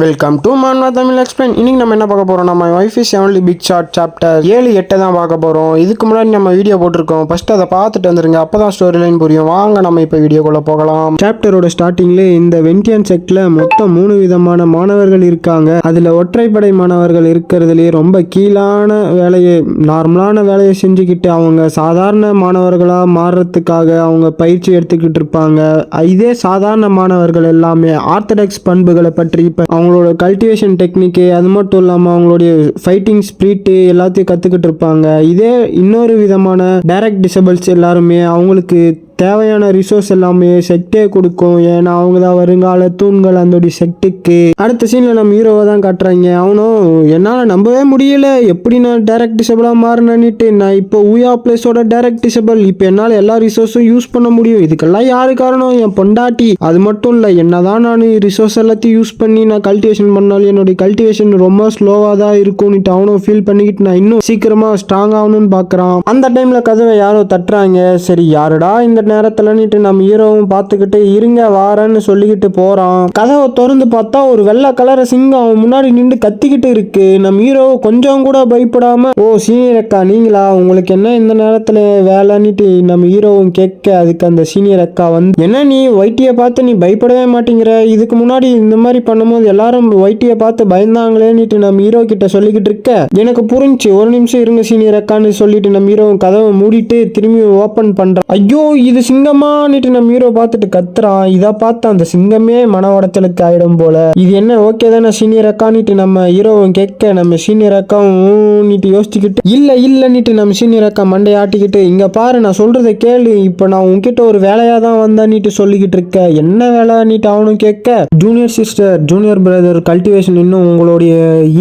Welcome to Manva Tamil explain இன்னைக்கு நம்ம என்ன பார்க்க போறோம்? நம்ம wife is only big short chapter ஏழு எட்டை தான் பார்க்க போறோம். இதுக்கு முன்னாடி நம்ம வீடியோ போட்டிருக்கோம். ஃபர்ஸ்ட் அதை பார்த்துட்டு வந்துருங்க. அப்பதான் ஸ்டோரி லைன் புரியும். வாங்க நம்ம இப்போ வீடியோக்குள்ள போகலாம். சாப்டரோட ஸ்டார்டிங்ல இந்த வெண்டியன் செக்ல மொத்தம் மூணு விதமான மாணவர்கள் இருக்காங்க. அதுல ஒற்றைப்படை மாணவர்கள் இருக்கிறதுலே ரொம்ப கீழான வேலையை நார்மலான வேலையை செஞ்சுக்கிட்டு அவங்க சாதாரண மாணவர்களா மாறுறதுக்காக அவங்க பயிற்சி எடுத்துக்கிட்டு இருப்பாங்க. இதே சாதாரண மாணவர்கள் எல்லாமே ஆர்த்தடாக்ஸ் பண்புகளை பற்றி இப்போ அவங்களோட கல்டிவேஷன் டெக்னிக்கு அது மட்டும் இல்லாமல் அவங்களுடைய ஃபைட்டிங் ஸ்பிரிட்டு எல்லாத்தையும் கற்றுக்கிட்டு இருப்பாங்க. இதே இன்னொரு விதமான டைரக்ட் டிசபிள்ஸ் எல்லாருமே அவங்களுக்கு தேவையான ரிசோர்ஸ் எல்லாமே செக்டே கொடுக்கும். ஏன்னா அவங்க தான் வருங்கால தூண்கள் அந்த செக்டுக்கு அடுத்த சீனில் நம்ம ஹீரோவை தான் காட்டுறாங்க. அவனும் என்னால் நம்பவே முடியல. எப்படி நான் டேரக்ட் டிசபிளாக மாறினிட்டு நான் இப்போ ஊயா பிளேஸோட டேரக்ட் டிசபிள் இப்போ என்னால் எல்லா ரிசோர்ஸும் யூஸ் பண்ண முடியும். இதுக்கெல்லாம் யாரு காரணம்? என் பொண்டாட்டி. அது மட்டும் இல்லை என்னதான் நான் ரிசோர்ஸ் எல்லாத்தையும் யூஸ் பண்ணி நான் கல்டிவேஷன் பண்ணாலும் என்னுடைய கல்டிவேஷன் ரொம்ப ஸ்லோவாக தான் இருக்கும்னுட்டு அவனும் ஃபீல் பண்ணிக்கிட்டு நான் இன்னும் சீக்கிரமாக ஸ்ட்ராங் ஆகணும்னு பார்க்குறான் அந்த டைமில் கதவை யாரோ தட்டுறாங்க. சரி யாருடா இந்த நேரத்துலன்னுட்டு நம்ம ஹீரோவும் பார்த்துக்கிட்டு இருங்க வாரேன்னு சொல்லிக்கிட்டு போகிறான் கதவை திறந்து பார்த்தா ஒரு வெள்ளை கலர் சிங்கம் அவன் முன்னாடி நின்று கத்திக்கிட்டு இருக்கு. நம்ம ஹீரோ கொஞ்சம் கூட பயப்படாம ஓ சீனியர் அக்கா நீங்களா? உங்களுக்கு என்ன இந்த நேரத்தில் வேலைன்னுட்டு நம்ம ஹீரோவும் கேட்க அதுக்கு அந்த சீனியர் அக்கா வந்து என்ன நீ ஒயிட்டியை பார்த்து நீ பயப்படவே மாட்டேங்கிற? இதுக்கு முன்னாடி இந்த மாதிரி பண்ணும்போது எல்லாரும் ஒயிட்டியை பார்த்து பயந்தாங்களேன்னுட்டு நம்ம ஹீரோ கிட்ட சொல்லிக்கிட்டு இருக்க எனக்கு புரிஞ்சு ஒரு நிமிஷம் இருங்க சீனியர் அக்கான்னு சொல்லிட்டு நம்ம ஹீரோ கதவை மூடிட்டு திரும்பி ஓப்பன் பண்றான் ஐயோ இது சிங்கமான்னுட்டு நம்ம ஹீரோ பார்த்துட்டு கத்துறான். இதை பார்த்து அந்த சிங்கமே மன உடச்சலுக்கு ஆயிடும் போல. இது என்ன ஓகே தானே சீனியர் அக்கான்னுட்டு நம்ம ஹீரோவும் கேட்க நம்ம சீனியர் அக்காவும் நீட்டு யோசிச்சுக்கிட்டு இல்ல இல்லன்னுட்டு நம்ம சீனியர் அக்கா மண்டையை ஆட்டிக்கிட்டு இங்க பாரு நான் சொல்றதை கேளு. இப்போ நான் உன்கிட்ட ஒரு வேலையா தான் வந்தான்னுட்டு சொல்லிக்கிட்டு இருக்க. என்ன வேலை நீட்டு அவனும் கேட்க? Junior sister junior brother cultivation இன்னும் உங்களுடைய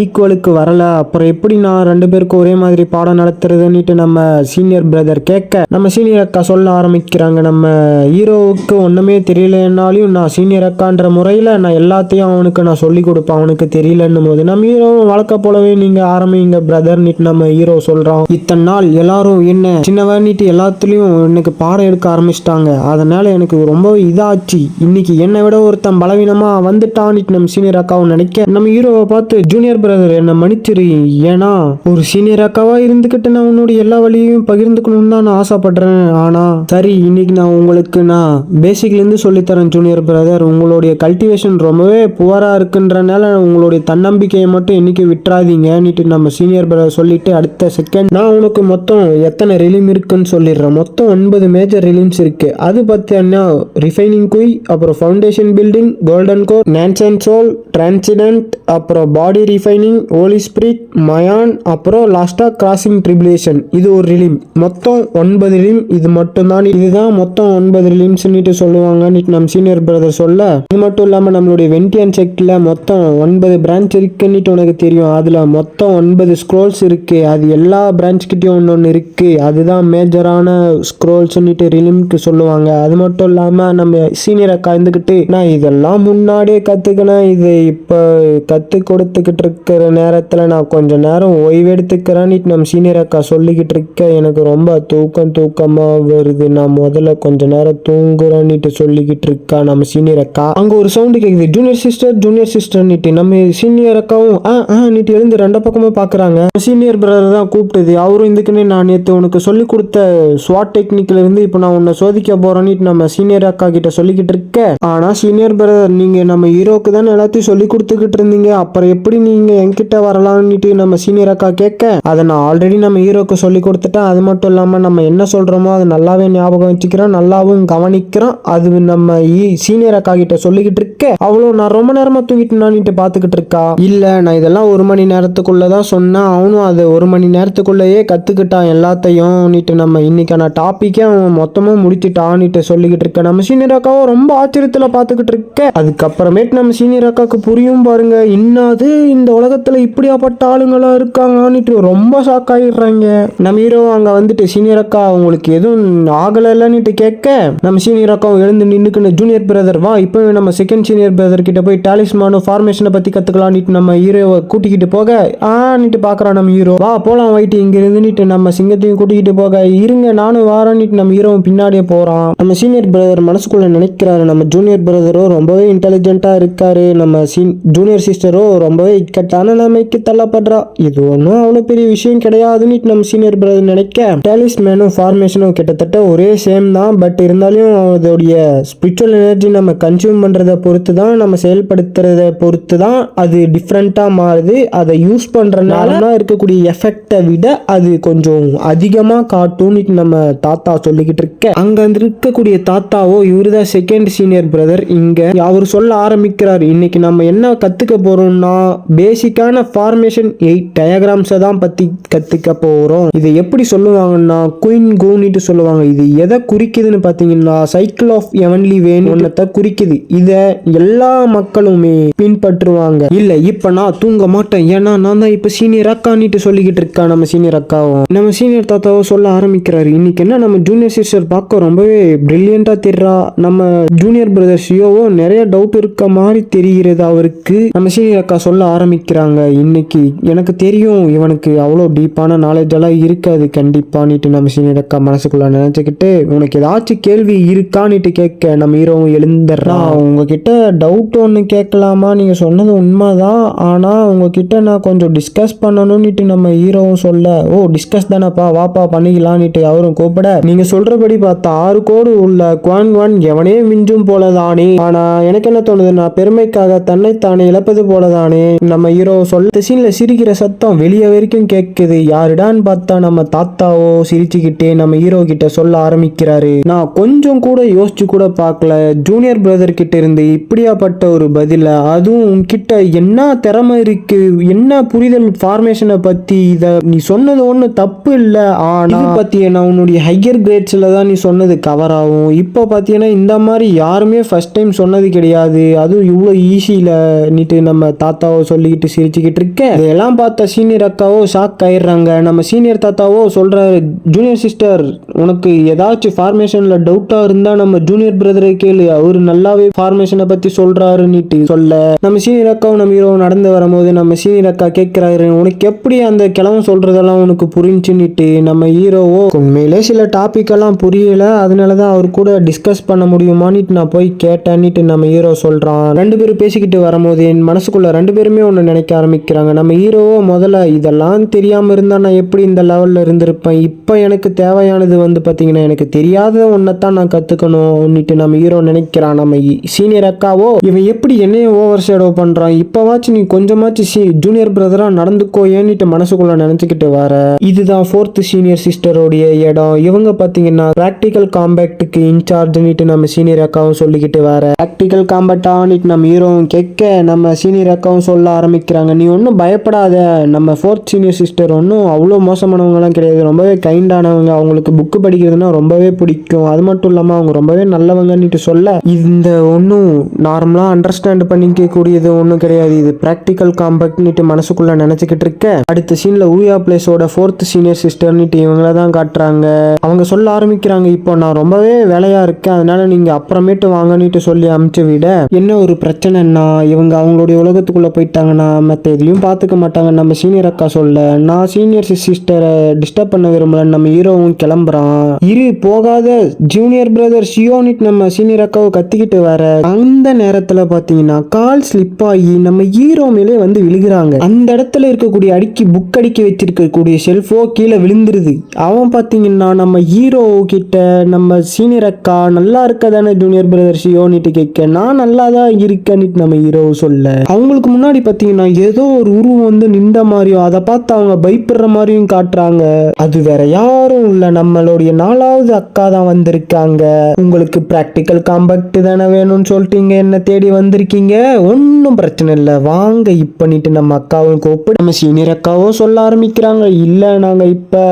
ஈக்குவலுக்கு வரல. அப்புறம் எப்படி நான் ரெண்டு பேருக்கும் ஒரே மாதிரி பாடம் நடத்துறதுன்னுட்டு நம்ம சீனியர் பிரதர் கேட்க நம்ம சீனியர் அக்கா சொல்ல ஆரம்பிக்கிறாங்க. அங்கே நம்ம ஹீரோவுக்கு ஒன்றுமே தெரியலனாலையும் நான் சீனியர் அக்கான்ற முறையில் நான் எல்லாத்தையும் அவனுக்கு நான் சொல்லி கொடுப்பேன். அவனுக்கு தெரியலன்னும் போது நம்ம ஹீரோவும் வழக்க போலவே நீங்கள் ஆரம்பிங்க பிரதர்னிட்டு நம்ம ஹீரோ சொல்கிறோம் இத்தனை நாள் எல்லாரும் என்ன சின்னவன்னிட்டு எல்லாத்துலேயும் எனக்கு பாடம் எடுக்க ஆரம்பிச்சிட்டாங்க. அதனால் எனக்கு ரொம்ப இதாச்சு. இன்னைக்கு என்னை விட ஒருத்தன் பலவீனமாக வந்துட்டான்னிட்டு நம்ம சீனியர் அக்காவும் நினைக்க நம்ம ஹீரோவை பார்த்து ஜூனியர் பிரதர் என்னை மன்னிச்சிரு. ஏன்னா ஒரு சீனியர் அக்காவாக இருந்துக்கிட்டு நான் உன்னுடைய எல்லா வழியையும் பகிர்ந்துக்கணும்னு தான் நான் ஆசைப்படுறேன். ஆனால் சரி இன்றைக்கி நான் உங்களுக்கு நான் பேசிக்லேருந்து சொல்லித்தரேன் ஜூனியர் பிரதர் உங்களுடைய கல்டிவேஷன் ரொம்பவே புவராக இருக்குன்றனால உங்களுடைய தன்னம்பிக்கையை மட்டும் என்னைக்கு விட்டுறாதீங்கன்னுட்டு நம்ம சீனியர் பிரதர் சொல்லிவிட்டு அடுத்த செகண்ட் நான் உனக்கு மொத்தம் எத்தனை ரிலீம் இருக்குன்னு சொல்லிடுறேன். மொத்தம் ஒன்பது மேஜர் ரிலீம்ஸ் இருக்குது அது பார்த்தீங்கன்னா ரிஃபைனிங் குய் அப்புறம் foundation building golden core nascent soul transcendent அப்புறம் பாடி ரிஃபைனிங் ஓலி ஸ்பிரிட் மயான் அப்புறம் லாஸ்ட்டாக கிராசிங் ட்ரிபுலேஷன் இது ஒரு ரிலீம் மொத்தம் ஒன்பது ரிலீம் இது மட்டும்தான். இதுதான் மொத்தம் ஒன்பது ரிலீம்ஸ்னுட்டு சொல்லுவாங்கன்னு நம்ம சீனியர் பிரதர் சொல்ல இது மட்டும் இல்லாமல் நம்மளுடைய வெண்டியன் செக்ல மொத்தம் ஒன்பது பிரான்ச் இருக்குன்னுட்டு உனக்கு தெரியும். அதில் மொத்தம் ஒன்பது ஸ்க்ரோல்ஸ் இருக்குது அது எல்லா பிரான்ச்கிட்டையும் ஒன்று ஒன்று இருக்குது அதுதான் மேஜரான ஸ்க்ரோல்ஸ்ன்னுட்டு ரிலிம்க்கு சொல்லுவாங்க. அது மட்டும் இல்லாமல் நம்ம சீனியர் அக்கா இருந்துக்கிட்டு நான் இதெல்லாம் முன்னாடியே கற்றுக்கினேன் இது இப்போ கற்றுக் கொடுத்துக்கிட்டு இருக்கிற நேரத்தில் நான் கொஞ்சம் நேரம் ஓய்வெடுத்துக்கிறேன்னு நம்ம சீனியர் அக்கா சொல்லிக்கிட்டு இருக்க எனக்கு ரொம்ப தூக்கம் தூக்கமாக வருது. நான் முதல்ல கொஞ்ச நேரம் தூங்குறேன்னுட்டு சொல்லிக்கிட்டு இருக்கா நம்ம சீனியர் அக்கா. அங்கே ஒரு சவுண்டு கேட்குது ஜூனியர் சிஸ்டர் ஜூனியர் சிஸ்டர் நீட்டு நம்ம சீனியர் அக்காவும் ஆ ஆ நீட்டு எழுந்து ரெண்டு பக்கமும் பார்க்குறாங்க சீனியர் பிரதர் தான் கூப்பிட்டது. அவரும் இதுக்குன்னு நான் நேற்று உனக்கு சொல்லி கொடுத்த ஸ்வாட் டெக்னிக்ல இருந்து இப்போ நான் உன்னை சோதிக்க போறேன்னு நம்ம சீனியர் அக்கா கிட்ட சொல்லிக்கிட்டு இருக்க. ஆனா சீனியர் பிரதர் நீங்க நம்ம ஹீரோக்கு தானே எல்லாத்தையும் சொல்லி கொடுத்துக்கிட்டு இருந்தீங்க. அப்புறம் எப்படி நீங்க என்கிட்ட வரலாம்னுட்டு நம்ம சீனியர் அக்கா கேட்க அதை நான் ஆல்ரெடி நம்ம ஹீரோக்கு சொல்லி கொடுத்துட்டேன். அது மட்டும் இல்லாம நம்ம என்ன சொல்றோமோ அது நல்லாவே ஞாபகம் வச்சுக்கிறோம் நல்லாவும் கவனிக்கிறோம். அது நம்ம சீனியர் அக்கா கிட்ட சொல்லிக்கிட்டு இருக்க. அவ்வளோ நான் ரொம்ப நேரமா தூங்கிட்டு நான்ட்டு பார்த்துக்கிட்டு இருக்கா? இல்ல நான் இதெல்லாம் ஒரு மணி நேரத்துக்குள்ளே தான் சொன்னேன் அவனும் அது ஒரு மணி நேரத்துக்குள்ளேயே கத்துக்கிட்டான் எல்லாத்தையும். நீட்டு நம்ம இன்னைக்கான டாப்பிக்கே அவன் மொத்தமாக முடிச்சுட்டான்னுட்டு சொல்லிக்கிட்டு இருக்க. நம்ம சீனியர் அக்காவும் ரொம்ப ஆச்சரியத்துல பார்த்துக்கிட்டு இருக்க. அதுக்கப்புறமேட்டு நம்ம சீனியர் அக்காவுக்கு புரியும் பாருங்க. இன்னாது இந்த உலகத்துல இப்படியாப்பட்ட ஆளுங்களா இருக்காங்கன்னுட்டு ரொம்ப ஷாக் ஆகிடுறாங்க நம்ம ஹீரோ அங்க வந்துட்டு சீனியர் அக்கா அவங்களுக்கு எதுவும் ஆகலைல்ல நீட்டு கேட்க நம்ம சீனியர் அக்காவும் எழுந்து நின்னுக்குன்னு ஜூனியர் பிரதர் வா இப்போவே நம்ம செகண்ட் சீனியர் பிரதர் கிட்ட போய் டாலிஸ்மானும் ஃபார்மேஷனை பற்றி கத்துக்கலாம்னுட்டு நம்ம ஹீரோவை கூட்டிக்கிட்டு போக. ஆ பார்க்குறான் நம்ம ஹீரோ வா போலாம் வைட்டு இங்கே இருந்துட்டு நம்ம சிங்கத்தையும் கூட்டிக்கிட்டு போக. இருங்க நானும் வாரன்னுட்டு நம்ம ஹீரோவும் பின்னாடியே போகிறான் நம்ம சீனியர் பிரதர் மனசுக்குள்ளே நினைக்கிறாரு. நம்ம ஜூனியர் பிரதரோ ரொம்பவே இன்டெலிஜென்ட்டாக இருக்காரு. நம்ம சீன் ஜூனியர் சிஸ்டரோ ரொம்பவே இக்கட்டான நிலைமைக்கு தள்ளப்படுறா. இது ஒன்றும் அவ்வளோ பெரிய விஷயம் கிடையாதுன்னு நம்ம சீனியர் பிரதர் நினைக்க டாலிஸ்மேனும் ஃபார்மேஷனும் கிட்டத்தட்ட ஒரே சேம் தான். பட் இருந்தாலும் அதோடைய ஸ்பிரிச்சுவல் எனர்ஜி நம்ம கன்சியூம் பண்ணுறத பொறுத்து தான் நம்ம செயல்படுத்துறத பொறுத்து தான் அது டிஃப்ரெண்ட்டாக மாறுது. அதை யூஸ் பண்ணுறதுனால இருக்கக்கூடிய எஃபெக்டை விட அது கொஞ்சம் அதிகமாக காட்டும்னு நம்ம தாத்தா சொல்லிக்கிட்டு இருக்க. அங்கே இருக்கக்கூடிய தாத்தாவோ இவரு தான் செகண்ட் சீனியர் பிரதர் இங்கே அவர் சொல்ல ஆரம்பிக்கிறார். இன்னைக்கு நம்ம என்ன கற்றுக்க போகிறோம்னா பேசிக்கான ஃபார்மேஷன் எயிட் டயக்ராம்ஸை தான் பற்றி கற்றுக்க போகிறோம் இதை எப்படி சொல்லுவாங்கன்னா குயின் கோனிட்டு சொல்லுவாங்க. இது எதை குறிக்குதுன்னு பார்த்தீங்கன்னா சைக்கிள் ஆஃப் எவன்லி வேன் ஒன்றத்தை குறிக்குது. இதை எல்லா மக்களுமே பின்பற்றுவாங்க. இல்லை இப்போ நான் தூங்க மாட்டேன். ஏன்னா நான் தான் இப்போ சீனியர் அக்கான்னுட்டு சொல்லிக்கிட்டு இருக்கா நம்ம சீனியர் அக்காவும். நம்ம சீனியர் தாத்தாவும் சொல்ல ஆரம்பிக்கிறாரு. இன்னைக்கு என்ன நம்ம ஜூனியர் சிஸ்டர் பார்க்க ரொம்பவே பிரில்லியண்டாக தெரிறா. நம்ம ஜூனியர் பிரதர் ஷியோவோ நிறைய டவுட் இருக்க மாதிரி தெரிகிறது அவருக்கு. நம்ம சீனியர் அக்கா சொல்ல ஆரம்பிக்கிறாங்க இன்னைக்கு. எனக்கு தெரியும் இவனுக்கு அவ்வளோ டீப்பான நாலேஜ் எல்லாம் இருக்காது. கண்டிப்பான்னுட்டு நம்ம சீனியர் அக்கா மனசுக்குள்ள நினச்சிக்கிட்டு உனக்கு ஏதாச்சும் கேள்வி இருக்கான்னுட்டு கேட்க நம்ம ஹீரோவும் எழுந்துடுறான் உங்ககிட்ட டவுட் ஒன்று கேட்கலாமா? நீங்கள் சொன்னது உண்மைதான். ஆனால் உங்ககிட்ட நான் கொஞ்சம் டிஸ்கஸ் பண்ணணும்னுட்டு நம்ம ஹீரோவும் சொல்ல ஓ டிஸ்கஸ் தானேப்பா வாப்பா பண்ணிக்கலான்னுட்டு அவரும் கூப்பிட. நீங்கள் சொல்கிறபடி பார்த்தா ஆறு கோடு உள்ள குவான் குவான் எவனே மிஞ்சும் போலதானே. ஆனால் எனக்கு என்ன தோணுது நான் பெருமைக்காக தன்னைத்தானே இழப்பது போலதானே. நம்ம ஹீரோ சொல்ல சீனில் சிரிக்கிற சத்தம் வெளியே வரைக்கும் கேட்குது. யாருடான்னு பார்த்தா நம்ம தாத்தாவோ சிரிச்சுக்கிட்டே நம்ம ஹீரோ கிட்ட சொல்ல ஆரம்பிக்கிறாரு நான் கொஞ்சம் கூட யோசிச்சு கூட பார்க்கல. ஜூனியர் பிரதர் கிட்ட இருந்து இப்படியாப்பட்ட ஒரு பதில அதுவும் உன்கிட்ட என்ன திறமை இருக்கு? என்ன புரிதல் ஃபார்மேஷனை பத்தி இத நீ சொன்னது ஒன்றும் தப்பு இல்லை. ஆனா பார்த்தீங்கன்னா உன்னுடைய ஹையர் கிரேட்ஸ்ல தான் நீ சொன்னது கவர் ஆகும். இப்போ பார்த்தீங்கன்னா இந்த மாதிரி யாருமே ஃபர்ஸ்ட் டைம் சொன்னது கிடையாது. அதுவும் இவ்வளோ ஈஸியில் நீட்டு நம்ம தாத்தாவோ சொல்லிக்கிட்டு சிரிச்சுக்கிட்டு இருக்கேன். இதெல்லாம் பார்த்த சீனியர் அக்காவோ ஷாக் ஆயிடுறாங்க. நம்ம சீனியர் தாத்தாவோ சொல்றாரு ஜூனியர் சிஸ்டர் உனக்கு ஏதாச்சும் ஃபார்மேஷனில் டவுட்டாக இருந்தால் நம்ம ஜூனியர் பிரதரை கேளு. அவர் நல்லாவே ஃபார்மேஷனை பற்றி சொல்கிறாருன்னுட்டு சொல்ல. நம்ம சீனியர் அக்காவும் நம்ம ஹீரோ நடந்து வரும்போது நம்ம சீனியர் அக்கா கேட்குறாரு உனக்கு எப்படி அந்த கிழமை சொல்கிறதெல்லாம் உனக்கு புரிஞ்சுன்னுட்டு நம்ம ஹீரோவோ உண்மையிலே சில டாப்பிக்கெல்லாம் புரியல. அதனால தான் அவர் கூட டிஸ்கஸ் பண்ண முடியுமான்னுட்டு நான் போய் கேட்டேன்னுட்டு நம்ம ஹீரோ சொல்கிறான் ரெண்டு பேரும் பேசிக்கிட்டு வரும்போது என் மனசுக்குள்ளே ரெண்டு பேருமே ஒன்று நினைக்க ஆரம்பிக்கிறாங்க. நம்ம ஹீரோவோ முதல்ல இதெல்லாம் தெரியாமல் இருந்தால் நான் எப்படி இந்த லெவலில் இருந்திருப்பேன்? இப்போ எனக்கு தேவையானது வந்து பார்த்தீங்கன்னா எனக்கு தெரியாத ஒன்றை தான் நான் கற்றுக்கணும்னுட்டு நம்ம ஹீரோ நினைக்கிறான். நம்ம சீனியர் அக்காவோ இவன் எப்படி என்னையும் ஓவர் ஷேடோ பண்ணுறான் இப்போவாச்சும் நீ கொஞ்சமாச்சும் சி ஜூனியர் பிரதராக நடந்துக்கோ ஏன்னிட்டு மனசுக்குள்ள நினச்சிக்கிட்டு வர? இதுதான் ஃபோர்த்து சீனியர் சிஸ்டரோடைய இடம். இவங்க பார்த்தீங்கன்னா ப்ராக்டிக்கல் காம்பேக்ட்டுக்கு இன்சார்ஜ்னுட்டு நம்ம சீனியர் அக்காவும் சொல்லிக்கிட்டு வர. ப்ராக்டிக்கல் காம்பேக்டான்னுட்டு நம்ம ஹீரோவும் கேட்க நம்ம சீனியர் அக்காவும் சொல்ல ஆரம்பிக்கிறாங்க. நீ ஒன்றும் பயப்படாத. நம்ம ஃபோர்த் சீனியர் சிஸ்டர் ஒன்றும் அவ்வளோ மோசமானவங்கலாம் கிடையாது. ரொம்பவே கைண்டானவங்க அவங்களுக்கு புக்கு படிக்கிறதுனா ரொம்பவே பிடிக்கும். அது மட்டும் இல்லாமல் அவங்க ரொம்பவே நல்லவங்கன்னுட்டு சொல்ல இந்த ஒன்றும் நார்மலாக அண்டர்ஸ்டாண்ட் பண்ணிக்கக்கூடியது ஒன்றும் கிடையாது. இது ப்ராக்டிக்கல் காம்பேக்ட்னுட்டு மனசுக்குள்ளே நினச்சிக்கிட்டு இருக்க. அடுத்த சீனில் ஊயா பிளேஸோட ஃபோர்த் சீனியர் சிஸ்டர்னுட்டு இவங்கள தான் காட்டுறாங்க. அவங்க சொல்ல ஆரம்பிக்கிறாங்க இப்போ நான் ரொம்பவே வேலையாக இருக்கேன். அதனால நீங்கள் அப்புறமேட்டு வாங்கன்னுட்டு சொல்லி அமுச்சு விட என்ன ஒரு பிரச்சனைன்னா இவங்க அவங்களுடைய உலகத்துக்குள்ளே போயிட்டாங்கன்னா மற்ற எதையும் பார்த்துக்க மாட்டாங்க நம்ம சீனியர் அக்கா சொல்ல நான் சீனியர் சிஸ்டரை டிஸ்டர்ப் பண்ண விரும்பல நம்ம ஹீரோவும் கிளம்புறான். இரு போகாத. ஜூனியர் பிரதர் ஷியோனிட் நம்ம சீனியர் அக்காவை கத்திக்கிட்டு வர. அந்த நேரத்தில் பார்த்தீங்கன்னா கால் ஸ்லிப் ஆகி நம்ம ஹீரோ மேலே வந்து விழுகிறாங்க. அந்த இடத்துல இருக்கக்கூடிய அடிக்கி புக் அடிக்கி வச்சிருக்கக்கூடிய ஷெல்ஃபோ கீழே விழுந்துருது. அவன் பார்த்தீங்கன்னா நம்ம ஹீரோ கிட்ட நம்ம சீனியர் அக்கா நல்லா இருக்க தானே ஜூனியர் பிரதர் ஷியோனிட்டு கேட்க நான் நல்லா தான் இருக்கேன்னு நம்ம ஹீரோ சொல்ல. அவங்களுக்கு முன்னாடி பார்த்தீங்கன்னா ஏதோ ஒரு உருவம் வந்து நின்ற மாதிரியும் அதை பார்த்து அவங்க பயப்படுற மாதிரியும் காட்டுறாங்க. அது வேற யாரும் இல்லை. நம்மளுடைய நாலாவது அக்கா தான் வந்திருக்காங்க. உங்களுக்கு ப்ராக்டிக்கல் காம்பேக்ட் தானே வேணும்னு சொல்லிட்டீங்க. என்ன தேடி வந்திருக்கீங்க? ஒன்றும் பிரச்சனை இல்லை. வாங்க இப்போ நம்ம அக்காவும் கூப்பிட்டு நம்ம சீனியர் அக்காவும் சொல்ல ஆரம்பிக்கிறாங்க. இல்லை நாங்கள் இப்போ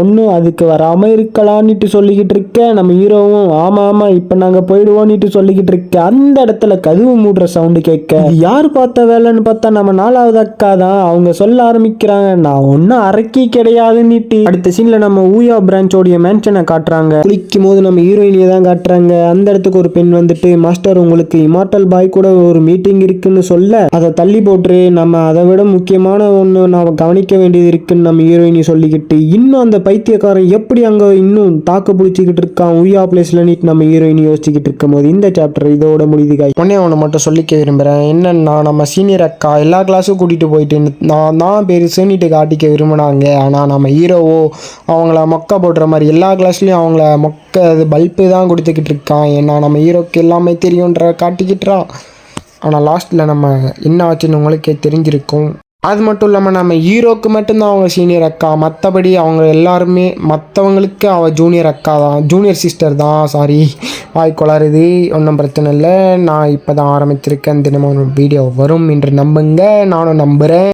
ஒன்றும் அதுக்கு வராமல் இருக்கலான்னுட்டு சொல்லிக்கிட்டு இருக்கேன். நம்ம ஹீரோவும் ஆமாம் ஆமாம் இப்போ நாங்கள் போயிடுவோம்னுட்டு சொல்லிக்கிட்டு இருக்கேன். அந்த இடத்துல கதவு மூடுற சவுண்டு கேட்க யார் பார்த்த வேலைன்னு பார்த்தா நம்ம நாலாவது அக்கா தான் அவங்க சொல்ல ஆரம்பிக்கிறாங்க. நான் ஒன்றும் அரக்கி கிடையாதுன்னுட்டு. அடுத்த சீனில் நம்ம ஊயா பிரான்ச்சோடைய மேன்ஷனை காட்டுறாங்க. குளிக்கும் போது நம்ம ஹீரோயினியை தான் காட்டுறாங்க. அந்த இடத்துக்கு ஒரு பெண் வந்துட்டு மாஸ்டர் உங்களுக்கு இமார்டல் பாய் கூட ஒரு மீட்டிங் இருக்குன்னு சொல்ல அதை தள்ளி போட்டு நம்ம அதை விட முக்கியமான ஒன்று நாம் கவனிக்க வேண்டியது இருக்குன்னு நம்ம ஹீரோயினி சொல்லிக்கிட்டு இன்னும் அந்த பைத்தியக்காரன் எப்படி அங்கே இன்னும் தாக்கு பிடிச்சிக்கிட்டு இருக்கான்? உயா பிளேஸ்ல நீட் நம்ம ஹீரோயினி யோசிச்சுக்கிட்டு இருக்கும் போது இந்த சாப்டர் இதோட முடிவு காய் ஒன்னே ஒன்று மட்டும் சொல்லிக்க விரும்புகிறேன் என்னன்னா நம்ம சீனியர் அக்கா எல்லா கிளாஸும் கூட்டிகிட்டு போயிட்டு நான் தான் பெருசுன்னுட்டு காட்டிக்க விரும்பினாங்க. ஆனால் நம்ம ஹீரோவோ அவங்கள மொக்க போடுற மாதிரி எல்லா கிளாஸ்லேயும் அவங்கள மொக்க அது பல்பு தான் கொடுத்துக்கிட்டு இருக்கான். ஏன்னா நம்ம ஹீரோக்கு எல்லாமே தெரியுன்ற காட்டிக்கிட்டுறான் ஆனால் லாஸ்ட்டில் நம்ம என்ன ஆச்சுன்னு உங்களுக்கே தெரிஞ்சிருக்கும். அது மட்டும் இல்லாமல் நம்ம ஹீரோக்கு மட்டும்தான் அவங்க சீனியர் அக்கா. மற்றபடி அவங்க எல்லாருமே மற்றவங்களுக்கு அவள் ஜூனியர் அக்கா தான். ஜூனியர் சிஸ்டர் தான். சாரி வாய் கொளாருது ஒன்றும் பிரச்சனை இல்லை. நான் இப்போ தான் ஆரம்பிச்சிருக்கேன். தினமும் ஒரு வீடியோ வரும் என்று நம்புங்க. நானும் நம்புகிறேன்